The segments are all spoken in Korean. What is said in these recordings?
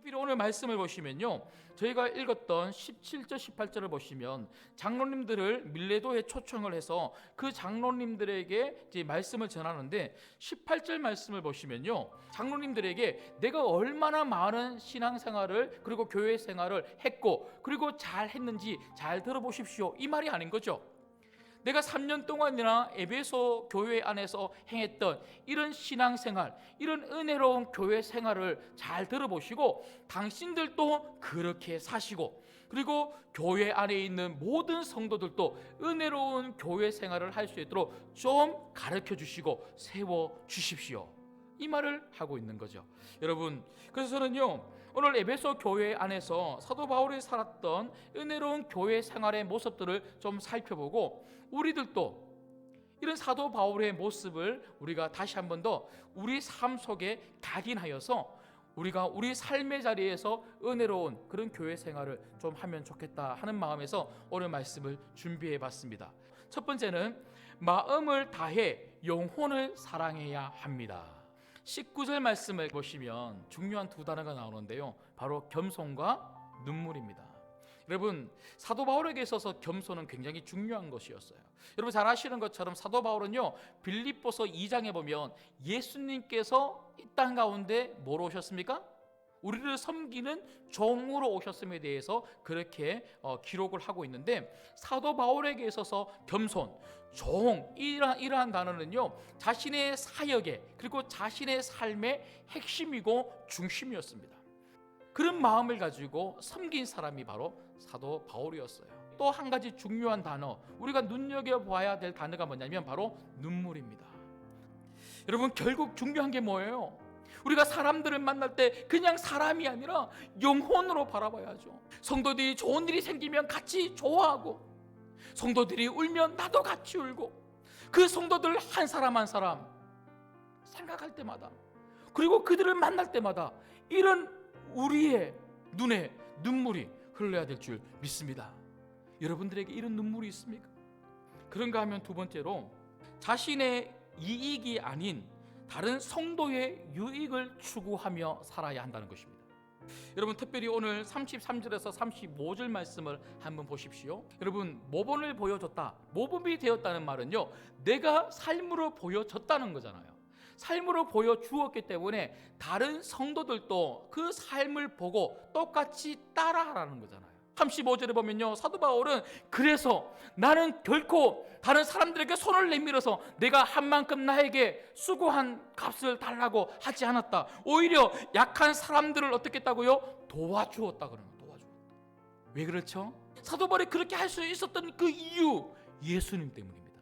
특별히 오늘 말씀을 보시면요. 저희가 읽었던 17절, 18절을 보시면 장로님들을 밀레도에 초청을 해서 그 장로님들에게 이제 말씀을 전하는데 18절 말씀을 보시면요. 장로님들에게 내가 얼마나 많은 신앙생활을 그리고 교회 생활을 했고 그리고 잘 했는지 잘 들어보십시오. 이 말이 아닌 거죠. 내가 3년 동안이나 에베소 교회 안에서 행했던 이런 신앙생활, 이런 은혜로운 교회 생활을 잘 들어보시고 당신들도 그렇게 사시고 그리고 교회 안에 있는 모든 성도들도 은혜로운 교회 생활을 할 수 있도록 좀 가르쳐 주시고 세워 주십시오. 이 말을 하고 있는 거죠. 여러분, 그래서 저는요, 오늘 에베소 교회 안에서 사도 바울이 살았던 은혜로운 교회 생활의 모습들을 좀 살펴보고 우리들도 이런 사도 바울의 모습을 우리가 다시 한 번 더 우리 삶 속에 각인하여서 우리가 우리 삶의 자리에서 은혜로운 그런 교회 생활을 좀 하면 좋겠다 하는 마음에서 오늘 말씀을 준비해 봤습니다. 첫 번째는 마음을 다해 영혼을 사랑해야 합니다. 19절 말씀을 보시면 중요한 두 단어가 나오는데요. 바로 겸손과 눈물입니다. 여러분 사도 바울에게 있어서 겸손은 굉장히 중요한 것이었어요. 여러분 잘 아시는 것처럼 사도 바울은요 빌립보서 2장에 보면 예수님께서 이 땅 가운데 뭐로 오셨습니까? 우리를 섬기는 종으로 오셨음에 대해서 그렇게 어, 기록을 하고 있는데 사도 바울에게 있어서 겸손, 종 이러한, 이러한 단어는요 자신의 사역에 그리고 자신의 삶의 핵심이고 중심이었습니다. 그런 마음을 가지고 섬긴 사람이 바로 사도 바울이었어요. 또 한 가지 중요한 단어, 우리가 눈여겨 봐야 될 단어가 뭐냐면 바로 눈물입니다. 여러분 결국 중요한 게 뭐예요? 우리가 사람들을 만날 때 그냥 사람이 아니라 영혼으로 바라봐야죠. 성도들이 좋은 일이 생기면 같이 좋아하고 성도들이 울면 나도 같이 울고 그 성도들 한 사람 한 사람 생각할 때마다 그리고 그들을 만날 때마다 이런 우리의 눈에 눈물이 흘러야 될 줄 믿습니다. 여러분들에게 이런 눈물이 있습니까? 그런가 하면 두 번째로 자신의 이익이 아닌 다른 성도의 유익을 추구하며 살아야 한다는 것입니다. 여러분 특별히 오늘 33절에서 35절 말씀을 한번 보십시오. 여러분 모범을 보여줬다. 모범이 되었다는 말은요. 내가 삶으로 보여줬다는 거잖아요. 삶으로 보여 주었기 때문에 다른 성도들도 그 삶을 보고 똑같이 따라하라는 거잖아요. 35절에 보면요. 사도 바울은 그래서 나는 결코 다른 사람들에게 손을 내밀어서 내가 한 만큼 나에게 수고한 값을 달라고 하지 않았다. 오히려 약한 사람들을 어떻게 했다고요? 도와주었다 그러는. 도와주었다. 왜 그렇죠? 사도 바울이 그렇게 할 수 있었던 그 이유 예수님 때문입니다.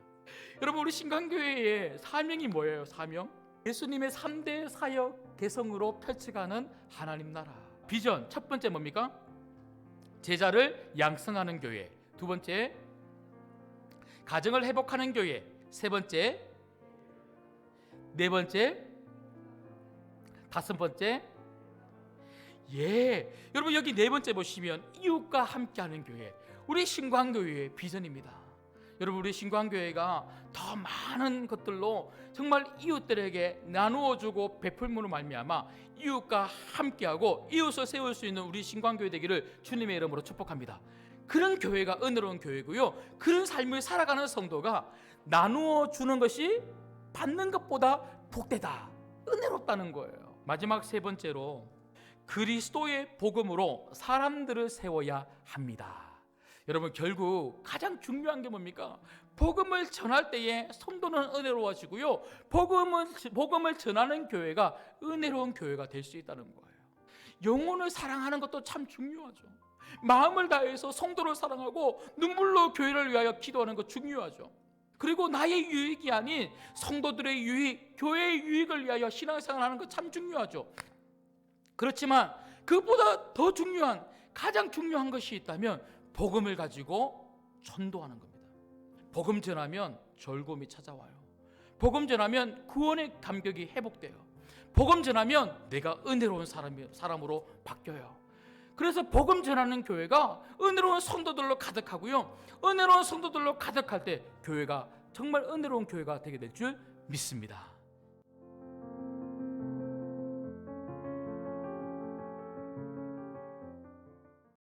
여러분 우리 신강교회의 사명이 뭐예요? 사명? 예수님의 3대 사역 개성으로 펼쳐가는 하나님 나라. 비전 첫 번째 뭡니까? 제자를 양성하는 교회. 두 번째 가정을 회복하는 교회. 세 번째 네 번째 다섯 번째 예. 여러분 여기 네 번째 보시면 이웃과 함께하는 교회. 우리 신광교회의 비전입니다. 여러분 우리 신광교회가 더 많은 것들로 정말 이웃들에게 나누어 주고 베풀므로 말미암아 이웃과 함께하고 이웃을 세울 수 있는 우리 신광교회 되기를 주님의 이름으로 축복합니다. 그런 교회가 은혜로운 교회고요. 그런 삶을 살아가는 성도가 나누어 주는 것이 받는 것보다 복되다. 은혜롭다는 거예요. 마지막 세 번째로 그리스도의 복음으로 사람들을 세워야 합니다. 여러분 결국 가장 중요한 게 뭡니까? 복음을 전할 때에 성도는 은혜로워지고요. 복음은 복음을 전하는 교회가 은혜로운 교회가 될 수 있다는 거예요. 영혼을 사랑하는 것도 참 중요하죠. 마음을 다해서 성도를 사랑하고 눈물로 교회를 위하여 기도하는 것 중요하죠. 그리고 나의 유익이 아닌 성도들의 유익, 교회의 유익을 위하여 신앙생활 하는 것 참 중요하죠. 그렇지만 그보다 더 중요한 가장 중요한 것이 있다면 복음을 가지고 전도하는 겁니다. 복음 전하면 절곰이 찾아와요. 복음 전하면 구원의 감격이 회복돼요. 복음 전하면 내가 은혜로운 사람이, 사람으로 바뀌어요. 그래서 복음 전하는 교회가 은혜로운 성도들로 가득하고요. 은혜로운 성도들로 가득할 때 교회가 정말 은혜로운 교회가 되게 될 줄 믿습니다.